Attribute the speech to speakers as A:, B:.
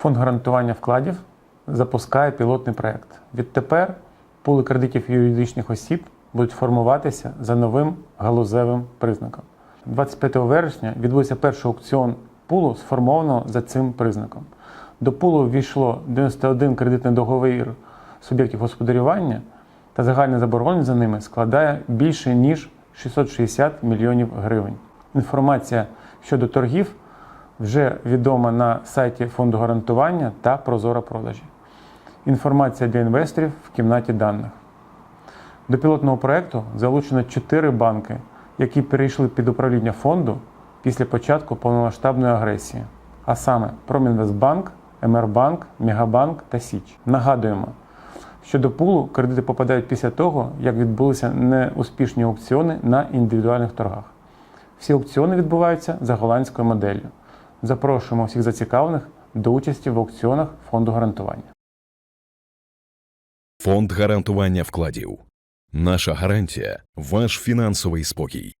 A: Фонд гарантування вкладів запускає пілотний проект. Відтепер пули кредитів юридичних осіб будуть формуватися за новим галузевим признаком. 25 вересня відбувся перший аукціон пулу, сформованого за цим признаком. До пулу ввійшло 91 кредитний договір суб'єктів господарювання, та загальна заборгованість за ними складає більше ніж 660 мільйонів гривень. Інформація щодо торгів вже відома на сайті фонду гарантування та Прозора продажі. Інформація для інвесторів в кімнаті даних. До пілотного проекту залучено 4 банки, які перейшли під управління фонду після початку повномасштабної агресії, а саме Промінвестбанк, МРБанк, Мегабанк та Січ. Нагадуємо, що до пулу кредити попадають після того, як відбулися неуспішні аукціони на індивідуальних торгах. Всі аукціони відбуваються за голландською моделлю. Запрошуємо всіх зацікавлених до участі в аукціонах фонду гарантування.
B: Фонд гарантування вкладів. Наша гарантія ваш фінансовий спокій.